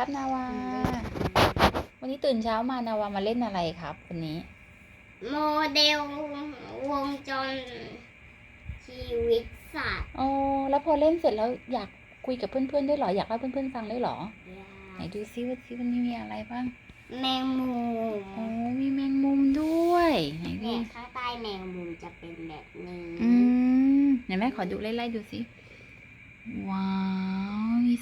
ครับนาวา วันนี้ตื่นเช้ามานาวามาเล่นอะไรครับวันนี้ โมเดลวงจรชีวิตสัตว์อ๋อแล้วพอเล่นเสร็จแล้วอยากคุยกับเพื่อนๆด้วยเหรอ อยากเล่าเพื่อนๆฟังด้วยเหรอ ไหนดูซิว่าซิวันนี้มีอะไรบ้าง แมงมุมอ๋อมีแมงมุมด้วย ไหนดูเนี่ยข้างใต้แมงมุมจะเป็นแบบนี้ อืมไหนแม่ขอดูไล่ๆดูสิว้าวมี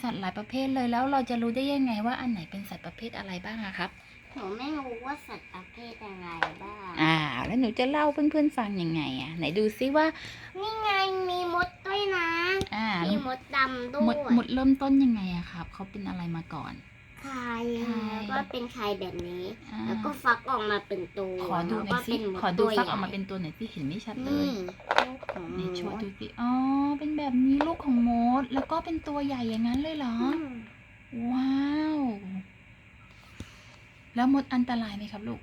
สัตว์หลายประเภทเลยแล้วเราจะรู้ได้ยังไงว่าอันไหนเป็นสัตว์ประเภทอะไรบ้างอะครับ หนูไม่รู้ว่าสัตว์ประเภทอะไรบ้าง อ่า แล้วหนูจะเล่าเพื่อนๆฟังยังไงอะไหนดูซิว่า นี่ไงมีมดด้วยนะ อ่ามีมดดำด้หมวดยหมดเริ่มต้นยังไงอะครับเขาเป็นอะไรมาก่อน ไข่ไข่แล้วก็เป็นไข่แบบนี้ อ่า แล้วก็ฟักออกมาเป็นตัวขอดูหน่อยสิ แล้วก็เป็นมขอดูตัวฟักใหญ่ออกมาเป็นตัวหน่อยที่เห็นไม่ชัดเลนี่ยลูกของไหนมโชว์ดดูสิ อ๋อ เป็นแบบนี้ลูกของมด แล้วก็เป็นตัวใหญ่อย่างนั้นเลยเหรออืมว้าว แล้วมดอันตรายไหมครับลูก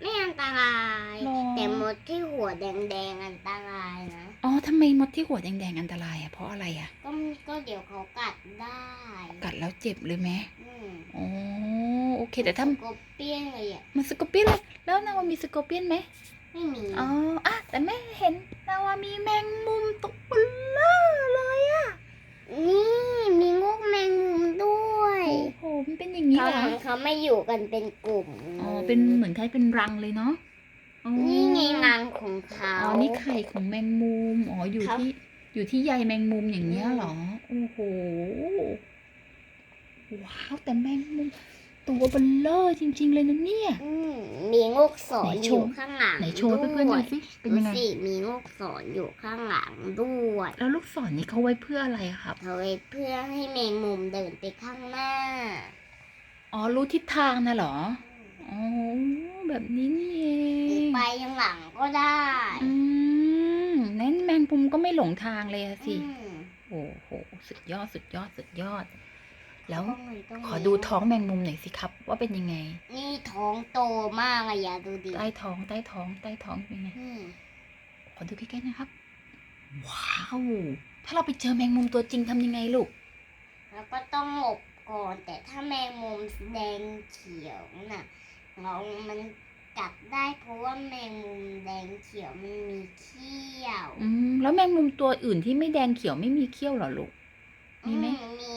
ไม่อันตราย หรอ แต่มดที่หัวแดงๆอันตรายนะ อ๋อทำไมมดที่หัวแดงๆอันตรายอะเพราะอะไรอะก็ก็เดี๋ยวเขากัดได้กัดแล้วเจ็บเลยไหมอืมอ๋อโอเค แต่ถ้าสกบเปี้ยนเลยอะมันสกอร์เปียนเลยแล้วนาวามีสกอร์เปียนไหมไม่มีอ๋ออะแต่แม่เห็นนาวามีแมงมุมตัวเบลอเลยอะ นี่มีงกแมงมุมด้วย โอ้โห มันเป็น อย่างนี้เขาเหรอเขาไม่อยู่กันเป็นกลุ่มอ๋อเป็นเหมือนคล้ายเป็นรังเลยเนาะอ๋อนี่ไงรังของเขาอ๋อนี่ไข่ของแมงมุมอ๋ออยู่ครับที่อยู่ที่ใยแมงมุมอย่างเงี้ยเหรอโอ้โหว้าวแต่แมงมุมตัวเบลเลอร์จริง ๆ เลยนะเนี่ยอืมมีงกสอนไหนอโชว์ยู่ข้างหลังไหนโชว์ให้เพื่อนๆดูสิเป็นยังไงดูสิมีงกสอนอยู่ข้างหลังด้วยแล้วลูกศรนี่เขาไว้เพื่ออะไรอะครับเขาไว้เพื่อให้แมงมุมเดินไปข้างหน้า อ๋อ รู้ทิศทางนะเหรอ อ๋อ แบบนี้นี่เอหรืองไปยังหลังก็ได้อืมนั้นแมงมุมก็ไม่หลงทางเลยอะสิ อืมโอ้โห สุดยอด สุดยอด สุดยอด แล้ว ต้องเลยต้องขอดูท้องแมงมุมหน่อยสิครับ ว่าเป็นยังไง นี่ท้องโตมากอะอย่าดูดิใต้ท้อง ใต้ท้อง ใต้ท้องเป็นไง อืมขอดูใกล้ๆนะครับ ว้าว ถ้าเราไปเจอแมงมุมตัวจริงทำยังไงลูก แล้วก็ต้องหลบ ก่อน แต่ถ้าแมงมุมแดงเขียวน่ะเรามันกัดได้เพราะว่าแมงมุมแดงเขียวมันมีเขี้ยวอืมแล้วแมงมุมตัวอื่นที่ไม่แดงเขียวไม่มีเขี้ยวเหรอลูกมีไหมอืมี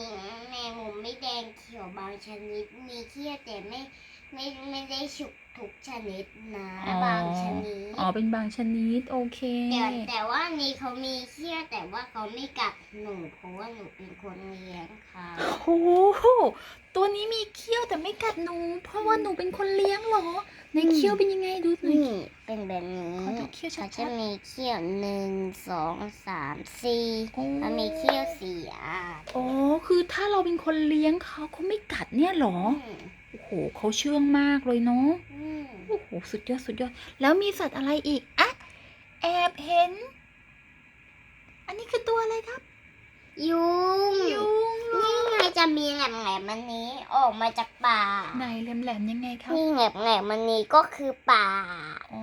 แมงมุมไม่แดงเขียวบางชนิดมีเขี้ยวแต่ไม่ ไม่ไม่ได้ฉุกทุกชนิดนะอ๋อบางชนิดอ๋อเป็นบางชนิดโอเค แต่แต่ว่านี่เขามีเขี้ยวแต่ว่าเขาไม่กัดหนูเพราะว่าหนูเป็นคนเลี้ยงเขาโอ้โหตัวนี้มีเขี้ยวแต่ไม่กัดหนู เพราะว่าหนูเป็นคนเลี้ยงเหรอ ในเขี้ยวเป็นยังไงดูหน่อยนี่เป็นแบบนี้ขอดูเขี้ยวชัเขาดจะๆมีเขี้ยวหนึ่งสองสามสี่โอ้เขามีเขี้ยวสี่อะอ๋อคือถ้าเราเป็นคนเลี้ยงเขาเขาไม่กัดเนี่ยเหรอม โอ้โหเขาเชื่องมากเลยเนาะอืมโอ้โหสุดยอดสุดยอด แล้วมีสัตว์อะไรอีกอะแอบเห็น อันนี้คือตัวอะไรครับ ยุงยุงเหรอนี่ไงจะมีแหลมแหลมๆมันนี้ออกมาจากป่าไหนแหลมๆยังไงครับนี่แหลมแหลมๆมันนี้ก็คือป่าอ๋อ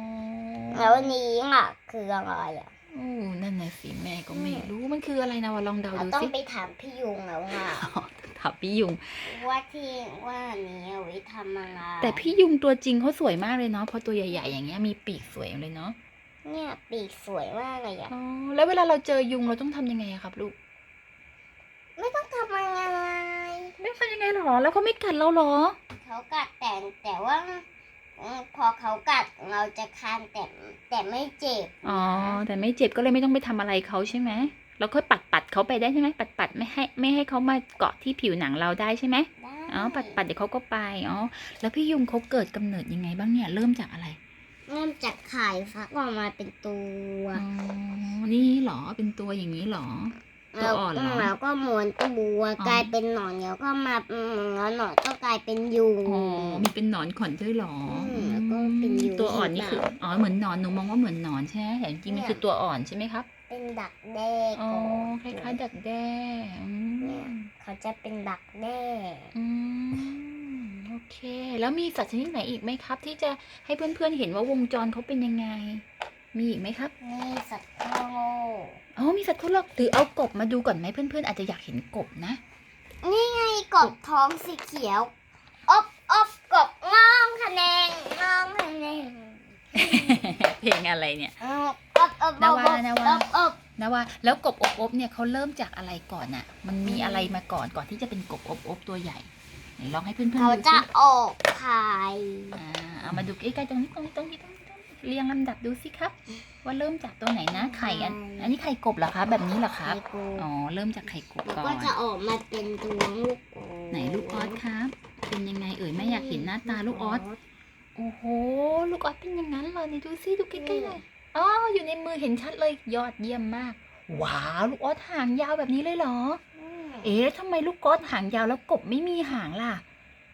แล้วอันนี้อะคืออะไรอะโอ้นั่นน่ะสิแม่ก็ไม่รู้มันคืออะไรนะวะลองเดาเราดูต้องสิไปถามพี่ยุงแล้วอะ อ๋อถามพี่ยุง ว่าที่ว่าอันนี้เอาไว้ทำอะไรแต่พี่ยุงตัวจริงเขาสวยมากเลยเนาะเพราะตัวใหญ่ๆ อย่างเงี้ยมีปีกสวยเลยเนาะเนี่ยปีกสวยมากเลยอะอ๋อแล้วเวลาเราเจอยุงเราต้องทำยังไงอะครับลูกไม่ต้องทำอะไรไม่ทำยังไงหรอ แล้วเขาไม่กัดเราหรอ เขากัดแต่แต่ว่าอืมพอเขากัดเราจะคันแต่แต่ไม่เจ็บ อ๋อ แต่ไม่เจ็บก็เลยไม่ต้องไปทำอะไรเขาใช่ไหม เราค่อยปัดปัดๆเขาไปได้ใช่ไหมปัดปัดๆไม่ให้ไม่ให้เขามาเกาะที่ผิวหนังเราได้ใช่ไหมได้อ๋อปัดปัดๆเดี๋ยวเขาก็ไปอ๋อแล้วพี่ยุงเขาเกิดกำเนิดยังไงบ้างเนี่ยเริ่มจากอะไร เริ่มจากไข่ฟักออกมาเป็นตัวอ๋อนี่เหรอเป็นตัวอย่างนี้เหรอตัวแล้วอ่อนเหรอแล้วก็ม้วนตัวอ๋อกลายเป็นหนอนแล้วก็มาอืมแล้วหนอนก็กลายเป็นยุงอ๋อมีเป็นหนอนขอนด้วยเหรออืมแล้วก็เป็นยุงตัวอ่อนนี่คือสีดอ๋อเหมือนหนอนหนูมองว่าเหมือนหนอนใช่ไหมแต่จริงๆมันเนี่ยคือตัวอ่อนใช่ไหมครับ เป็นดักแด้อ๋อก่อนคล้ายๆดักแด้อืเนี่ยมเขาจะเป็นดักแด้อืมโอเค แล้วมีสัตว์ชนิดไหนอีกไหมครับ ที่จะให้เพื่อนๆเห็นว่าวงจรเขาเป็นยังไง มีอีกไหมครับ นี่สัตว์ข้าวโง่อ๋อมีสัตว์ทดลองหรือเอากบมาดูก่อนไหมเพื่อนๆอาจจะอยากเห็นกบนะ นี่ไงกบท้องสีเขียวอบอบกบง่องคะแนนง่องคะแนน เพลงอะไรเนี่ยอบอบอบนาวาอบนาวาอบอบนะว่าแล้วกบอบอบเนี่ยเขาเริ่มจากอะไรก่อนอะมันมีอะไรมาก่อนก่อนที่จะเป็นกบอบอบตัวใหญ่ไหนลองให้เพื่อนๆเขาดูจะสิออกไข่อ่าเอามาดูใกล้ๆตรงนี้ตรงนี้ตรงนี้ตรงนี้ตรงนี้เรียงลำดับดูสิครับ ว่าเริ่มจากตัวไหนนะไข่อันอันนี้ไข่กบเหรอคะแบบนี้เหรอครับไข่กูอ๋อเริ่มจากไข่กบแล้วก่อก็น จะออกมาเป็นตัวลูกออสไหนลูกออสครับ เป็นยังไงเอ่ยแม่อยากเห็นหน้าตาลูกออสโอ้โห ลูกออสเป็นอย่างนั้นเลยนี่ดูสิดูใกล้ๆเลยอ๋ออยู่ในมือเห็นชัดเลยยอดเยี่ยมมาก ว้าวลูกออสหางยาวแบบนี้เลยเหรออืมเอ๊ะทำไมลูกออสหางยาวแล้วกบไม่มีหางล่ะ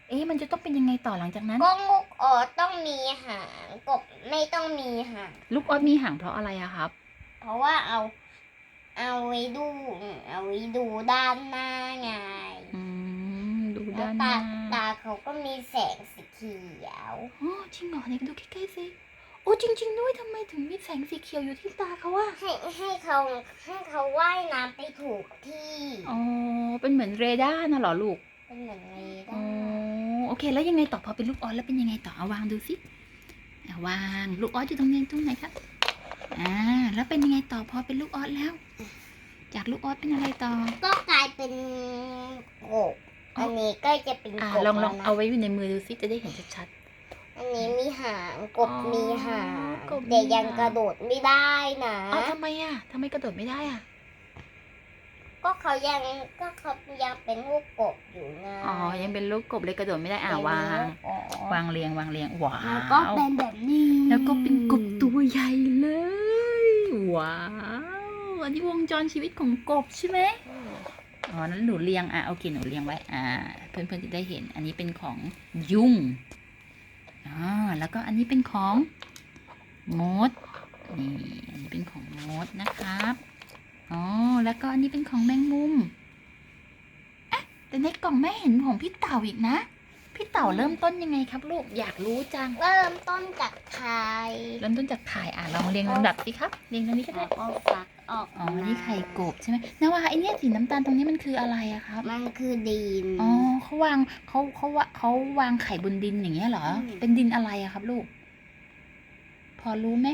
เอ๊ะมันจะต้องเป็นยังไงต่อหลังจากนั้น ก็ลูกออสต้องมีหางกบไม่ต้องมีหาง ลูกออสมีหางเพราะอะไรอะครับ เพราะว่าเอา เอาไว้ดู เอาไว้ดูด้านหน้าไงอืมดูแล้วด้านหตาน้าตาเขาก็มีแสงสีเขียวอ๋อจริงเหรอไหนดูใกล้ๆสิโอ้จริง ๆ ด้วยทำไมถึงมีแสงสีเขียวอยู่ที่ตาเขาอะให้ให้เขาให้เขาว่ายน้ำไปถูกที่อ๋อเป็นเหมือนเรดาร์น่ะเหรอลูกเป็นเหมือนเรอ๋อดาร์โอเค แล้วยังไงต่อพอเป็นลูกออสแล้วเป็นยังไงต่อเอาวางดูสิเอาวางลูกออสอยู่ตรงนี้ตรงไหนครับอ่าแล้วเป็นยังไงต่อพอเป็นลูกออสแล้ว จากลูกออสเป็นอะไรต่อ ก็กลายเป็นกบ อันนี้ก็จะเป็นอ่ากบลองลองแล้วนะเอาไว้อยู่ในมือดูสิจะได้เห็นชัดอันนี้มีหางกบอ๋อมีหางกบมีแต่ยังหางกระโดดไม่ได้นะๆเอาทำไมอะทำไมกระโดดไม่ได้อะก็เขายังก็เขายังเป็นลูกกบอยู่นะอ๋อยังเป็นลูกกบเลยกระโดดไม่ได้อ่าวางอ๋อวางเรียงวางเรียงว้าแล้วก็วเป็นแบบนี้ แล้วก็เป็นกบตัวใหญ่เลยว้าวอันนี้วงจรชีวิตของกบใช่ไหม อืมอ๋อ นั้นหนูเรียง อะ โอเค หนูเรียงไว้ อ่า เพื่อนๆจะได้เห็น อันนี้เป็นของยุงอ่าแล้วก็อันนี้เป็นของมด นี่ อันนี้เป็นของมดนะครับ อ๋อ แล้วก็อันนี้เป็นของแมงมุมอะแต่ในกล่องแม่เห็นของพี่เต่าอีกนะ พี่เต่าเริ่มต้นยังไงครับ ลูก อยากรู้จัง เริ่มต้นจากไข่เริ่มต้นจากถ่าย อะลองเรียงลำดับสิครับ เรียงตรงนี้ก็แล้ได้วก็ฟัก ออกอ๋อมานี่ไข่กบใช่ไหมนาวาไอเนี่ยสีน้ำตาลตรงนี้มันคืออะไรอะครับ มันคือดิน อ๋อเขาวางเขาเขาวะเขาวางไข่บนดินอย่างเงี้ยเหรอ อืม เป็นดินอะไรอะครับลูก พอรู้ไหม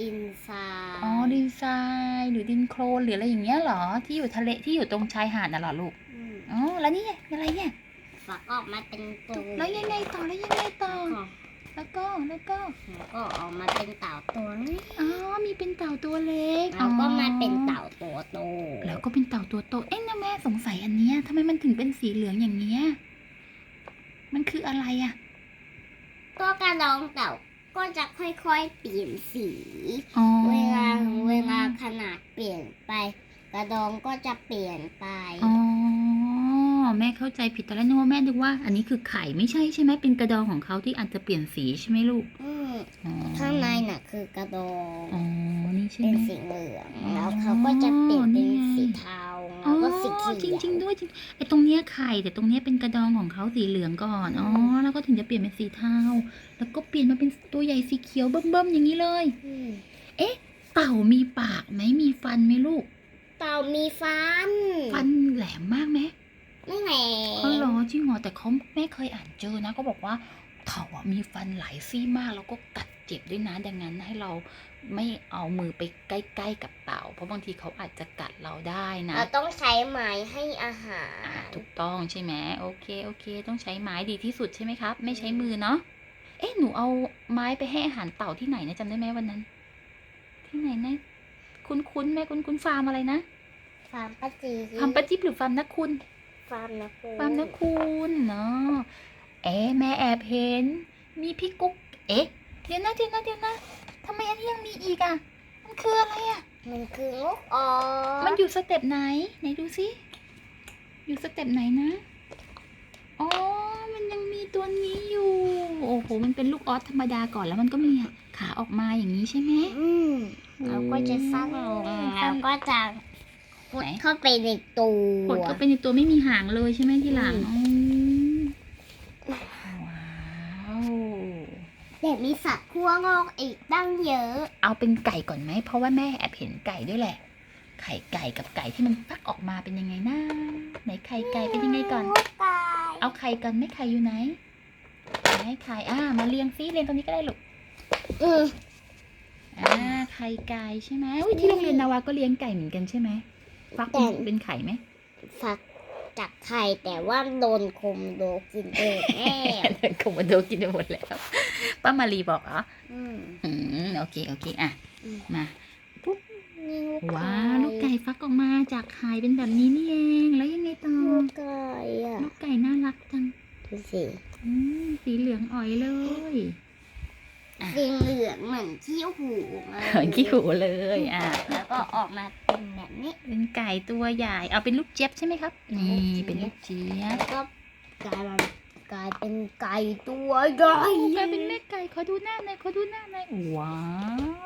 ดินทรายอ๋อ ดินทรายหรือดินโคลนหรืออะไรอย่างเงี้ยเหรอ ที่อยู่ทะเลที่อยู่ตรงชายหาดน่ะเหรอลูกมอ๋อ แล้วนี่ไงอะไรเนี่ยฟักออกมาเป็นตัวแล้วยังไงต่อ แล้วยังไงต่อแล้วก็ แล้วก็แล้วก็แล้วก็ออกมาเป็นเต่าตัวนี้อ๋อมีเป็นเต่าตัวเล็กแล้วก็อ๋อมาเป็นเต่าตัวโตแล้วก็เป็นเต่าตัวโตเอ๊ะนะแม่สงสัยอันเนี้ยทำไมมันถึงเป็นสีเหลืองอย่างเงี้ยมันคืออะไรอะตัวกระดองเต่าก็จะค่อยๆเปลี่ยนสีอ๋อเวลาเวลาขนาดเปลี่ยนไป กระดองก็จะเปลี่ยนไปอ๋อ แม่เข้าใจผิดตอนแรกนึกว่าแม่นึกว่า อันนี้คือไข่ไม่ใช่ใช่ไหมเป็นกระดองของเขาที่อาจจะเปลี่ยนสีใช่ไหมลูกอืมอ๋อข้างในน่ะคือกระดองอ๋อนี่ใช่เป็ไหนมสีเหลืองอ๋อแล้วเขาก็จะเปลี่ยนนี่เป็นไงสีเทาอ๋แล้อวก็สีเขียวจริง ๆ ด้วยจริงไอ้ตรงเนี้ยไข่แต่ตรงเนี้ยเป็นกระดองของเขาสีเหลืองก่อนอ๋อแล้วก็ถึงจะเปลี่ยนเป็นสีเทาแล้วก็เปลี่ยนมาเป็นตัวใหญ่สีเขียวเบิ่มๆอย่างนี้เลย อืมเต่ามีปากไหมมีฟันไหมลูก เต่ามีฟัน ฟันแหลมมากไหม ไม่แหลอ๋อเหรอมจริงเหรอแต่เขาแม่เคยอ่านเจอนะ ก็บอกว่าเต่าอะมีฟันหลายซี่มากแล้วก็กัดเจ็บด้วยนะ ดังนั้นให้เราไม่เอามือไปใกล้ ๆ กับเต่า เพราะบางทีเขาอาจจะกัดเราได้นะ เราต้องใช้ไม้ให้อาหาอ่าร ถูกต้องใช่ไหมโอเคโอเค ต้องใช้ไม้ดีที่สุดใช่ไหมครับ ไม่ใช้มือเนาะเอ๊ะหนูเอาไม้ไปให้อาหารเต่าที่ไหนนะจำได้ไหมวันนั้น ที่ไหนนะคุณคุณแม่คุณคุณฟาร์มอะไรนะ ฟาร์มป้าจีฟาร์มปะจิ๊บหรือฟาร์มนักคุณ ฟาร์มนะคุณฟาร์มนักคุณเนาะเอ๊ะแม่แอบเห็น มีพี่กุ๊ก เอ๊ะ เดี๋ยวนะเดี๋ยวนะเดี๋ยวนะทำไมอันนี้ยังมีอีกอะ มันคืออะไรอะ มันคือลูกออสมันอยู่สเต็ปไหน ไหนดูสิอยู่สเต็ปไหนนะอ๋อมันยังมีตัวนี้อยู่ โอ้โห มันเป็นลูกออสธรรมดาก่อนแล้วมันก็มีขาออกมาอย่างนี้ใช่ไหมอืมเราก็จะสร้างลงโอ้แล้วก็จะ พุไหนดเข้าไปในตัวกดก็เป็นในตัวไม่มีหางเลยใช่ไหมที่หลังอือืมว้าวแต่มีสัตว์ขั้วงอกอีกตั้งเยอะ เอาเป็นไก่ก่อนไหม เพราะว่าแม่แอบเห็นไก่ด้วยแหละ ไข่ไก่กับไก่ที่มันฟักออกมาเป็นยังไงนะไหนไข่ไก่เป็นยังไงก่อนไก่เอาไข่ก่อนไม่ไข่อยู่ไหนไหนไข่อ่ามาเรียงซิเรียงตรงนี้ก็ได้ลูกอืมอ่าไข่ไก่ใช่ไหมอุ้ยที่โรงเรียนนาวาก็เลี้ยงไก่เหมือนกันใช่ไหม ฟักเป็นเป็นไข่ไหมฟักจากไข่แต่ว่าโดนคมโดกินเองแอบเดินคอมมานโดกินไปหมดแล้วป้ามารีบอกเหรออืมอืมโอเคโอเคอะอืมมานี่ลูกว้าวลูกไก่ฟักออกมาจากไข่เป็นแบบนี้นี่เองแล้วยังไงต่อลูกไก่อะลูกไก่น่ารักจังดูสิอืมสีเหลืองอ่อยเลยอะ สีเหลืองเหมือนขี้หูเลยเหมือนขี้หูเลย อะ แล้วก็ออกมาเป็นแบบนี้ เป็นไก่ตัวใหญ่ เอาเป็นลูกเจี๊ยบใช่ไหมครับ นี่เป็นลูกเจี๊ยบแล้วก็กลายมากลายเป็นไก่ตัวใหญ่กลายเป็นแม่ไก่ ขอดูหน้าหน่อย ขอดูหน้าหน่อย ว้า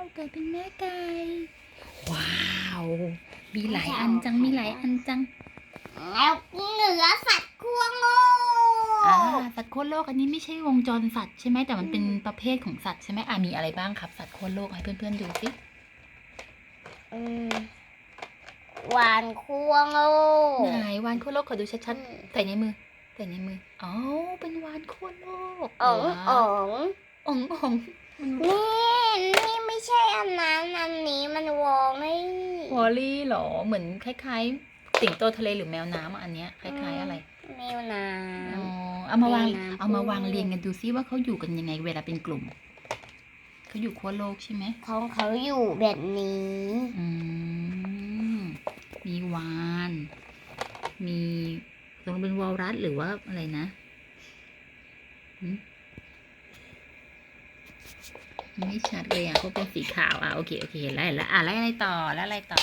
ว กลายเป็นแม่ไก่ ว้าว มีหลายอันจัง มีหลายอันจัง แล้วเหนือสัตว์ขั้วโง่ อ่าสัตว์โคตรโลกอันนี้ไม่ใช่วงจรสัตว์ใช่ไหมแต่มันเป็นประเภทของสัตว์ใช่ไหมอ่ามีอะไรบ้างครับ สัตว์โคตรโลกให้เพื่อนๆดูสิอืมวานขั้วโง่ไหนวานโคตรโลกขอดูชัดๆใส่ในมือใส่ในมืออ๋อเป็นวานโคตรโลกอ๋องว้าวอ๋องอ๋องอ๋องนี่นี่ไม่ใช่อันนั้นอันนี้มันวองไม่วอลลี่เหรอเหมือนคล้ายๆสิงโตทะเลหรือแมวน้ำอะอันเนี้ยคล้ายๆอะไร แมวน้อ๋อ เอามาวางแมวน้ำเอามาวางเรียงกันดูซิว่าเขาอยู่กันยังไง เวลาเป็นกลุ่ม เขาอยู่ขั้วโลกใช่ไหมำของเขาอยู่แบบนี้ อืมมีวาน มีตรงเป็นวอลรัสหรือว่าอะไรนะหึไม่ชัดเลยอะเขาเป็นสีขาวอะโอเคโอเคเห็นแล้วเห็นแล้วอะแล้วอะไรต่อแล้วอะไรต่อ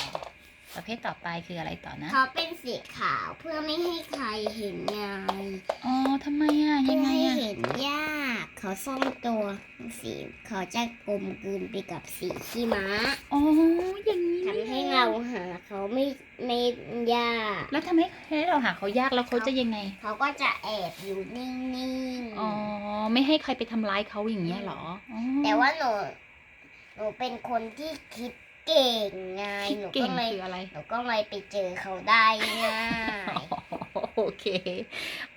ประเภทต่อไปคืออะไรต่อนะเขาเป็นสีขาวเพื่อไม่ให้ใครเห็นไงอ๋อทำไมอะเพื่ยัองไงให้อะเห็นยากเขาซ่อนตัวสีเขาจะกลมกลืนไปกับสีขี้ม้าอ๋ออย่างนี้ทำให้เราหาเขาไม่ไม่ยากแล้วทำให้ให้เราหาเขายากแล้วเขาจะยังไงเขาก็จะแอบอยู่นิ่งอ๋อไม่ให้ใครไปทำร้ายเขาอย่างเงี้ยเหรออ๋อ ๆแต่ว่าหนูหนูเป็นคนที่คิด เก่งไงคิดหนูเก่ก็งเลยคืออะไร หนูก็เลยไปเจอเขาได้ง่ายโอเค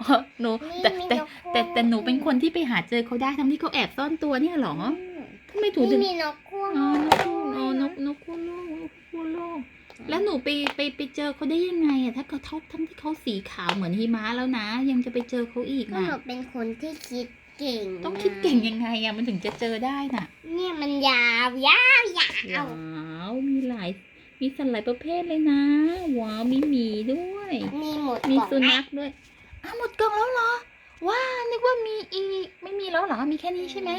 อ๋อหนูนี่แต่มีแต่นกคู่แต่แต่หนูเป็นคนที่ไปหาเจอเขาได้ทั้งที่เขาแอบซ่อนตัวเนี่ยเหรอมทำไมถูถึนี่งมีนกคู่อ๋อนกคู่อ๋อนกนกคู่โลกนกคู่โลก แล้วหนูไปไปไปเจอเขาได้ยังไงอะถ้าเขาท็อปทั้งที่เขาสีขาวเหมือนหิมะแล้วนะ ยังจะไปเจอเขาอีกก็นะหนูเป็นคนที่คิดเก่งต้องคิดเก่งไยังไงอะมันถึงจะเจอได้น่ะ เนี่ยมันยาวยาวยาวว้าวมี หลาย มีสัตว์หลายประเภทเลยนะ ว้าวมีหมีด้วย มีหมดมีกล่องสุนัขด้วยอ้าวหมดกล่องแล้วเหรอ ว้านึกว่ามีอีก ไม่มีแล้วเหรอ มีแค่นี้ใช่ไหม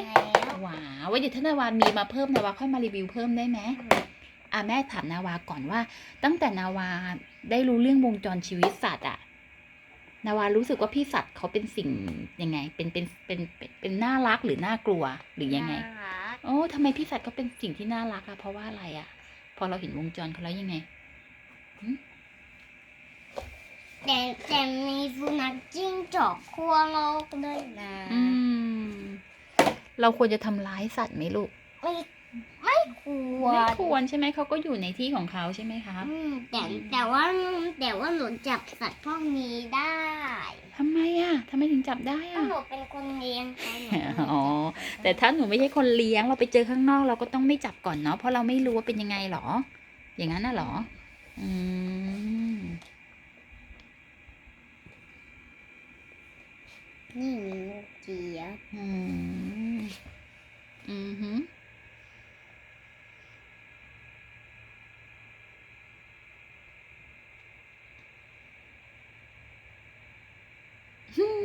แล้วว้าวไว้เดี๋ยวถ้านาวามีมาเพิ่มนาวาค่อยมารีวิวเพิ่มได้ไหมอะแม่ถามนาวาก่อนว่า ตั้งแต่นาวาได้รู้เรื่องวงจรชีวิตสัตว์อะนาวารู้สึกว่าพี่สัตว์เขาเป็นสิ่งยังไง เป็นเป็นเป็นเป็นเป็นน่ารักหรือน่ากลัวหรือยังไงน่ารักโอ้ทำไมพี่สัตว์เขาเป็นสิ่งที่น่ารักอะเพราะว่าอะไรอะพ อเราเห็นวงจรเขาแล้วยังไงแต่แต่มีสุนัขจิ้งจอกขั้วโลกด้วยนะอืมเราควรจะทำร้ายสัตว์ไหมลูกไม่ ไม่ควรไม่ควรใช่ไหมเขาก็อยู่ในที่ของเขาใช่ไหมคะอืมแต่แต่ว่าแต่ว่าหนูจับสัตว์พวกนี้ได้ทำไมอะทำไมถึงจับได้ก็อะหนูเป็นคนเลี้ยงเขาหนูก็เลยอ๋อจับแต่ถ้าหนูไม่ใช่คนเลี้ยงเราไปเจอข้างนอกเราก็ต้องไม่จับก่อนเนาะเพราะเราไม่รู้ว่าเป็นยังไงหรอ อย่างนั้นน่ะหรอ อืม นี่มีลูกเจี๊ยบอืม อืมหืม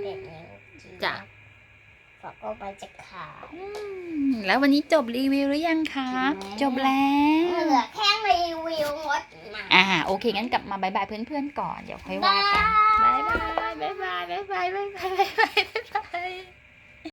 เด็กมีลูกเจี๊ยบจ้ะเขาก็ไปจะขายอืมแล้ววันนี้จบรีวิวหรือยังครับจบแล้เหลืวอแค่รีวิวงดหนัง อ่าโอเค งั้นกลับมาบายบายเพื่อนๆก่อน เดี๋ยวค่อยว่ากันบายบายบายบายบายบายบายบายบายบาย